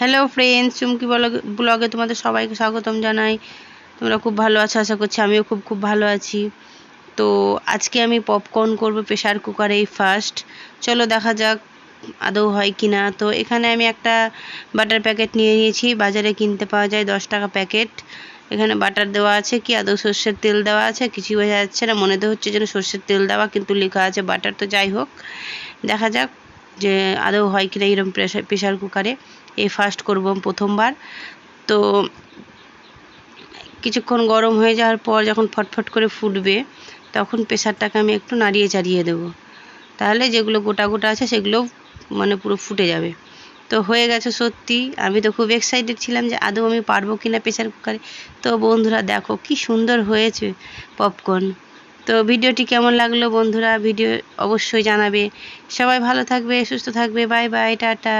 Hello friends চুমকি ব্লগে তোমাদের সবাইকে স্বাগতম জানাই। তোমরা খুব ভালো আছো, আশা করছি আমিও খুব খুব ভালো আছি। তো আজকে আমি পপকর্ন করব প্রেশার কুকারে এই ফার্স্ট চলো দেখা যাক আদৌ হয় কি না তো এখানে আমি একটা বাটার প্যাকেট নিয়ে নিয়েছি। বাজারে কিনতে পাওয়া যায় দশ টাকা প্যাকেট এখানে বাটার দেওয়া আছে কি? আদৌ সর্ষের তেল দেওয়া আছে? কিছুই বোঝা যাচ্ছে না। মনে তো হচ্ছে যেন সর্ষের তেল দেওয়া, কিন্তু লেখা আছে বাটার তো যাই হোক, দেখা যাক। যে আদৌ হয় কিনা এরকম প্রেশার প্রেশার কুকারে এই ফার্স্ট করব প্রথমবার। তো কিছুক্ষণ গরম হয়ে যাওয়ার পর যখন ফটফট করে ফুটবে, তখন প্রেশারটাকে আমি একটু নাড়িয়ে চাড়িয়ে দেবো। তাহলে যেগুলো গোটা গোটা আছে সেগুলো মানে পুরো ফুটে যাবে। তো হয়ে গেছে সত্যি। আমি তো খুব এক্সাইটেড ছিলাম যে আদৌ আমি পারব কি না প্রেশার কুকারে তো বন্ধুরা দেখো কি সুন্দর হয়েছে পপকর্ন তো ভিডিওটি কেমন লাগল বন্ধুরা? ভিডিও অবশ্যই জানাবে। সবাই ভালো থাকবে, সুস্থ থাকবে। Bye bye, tata.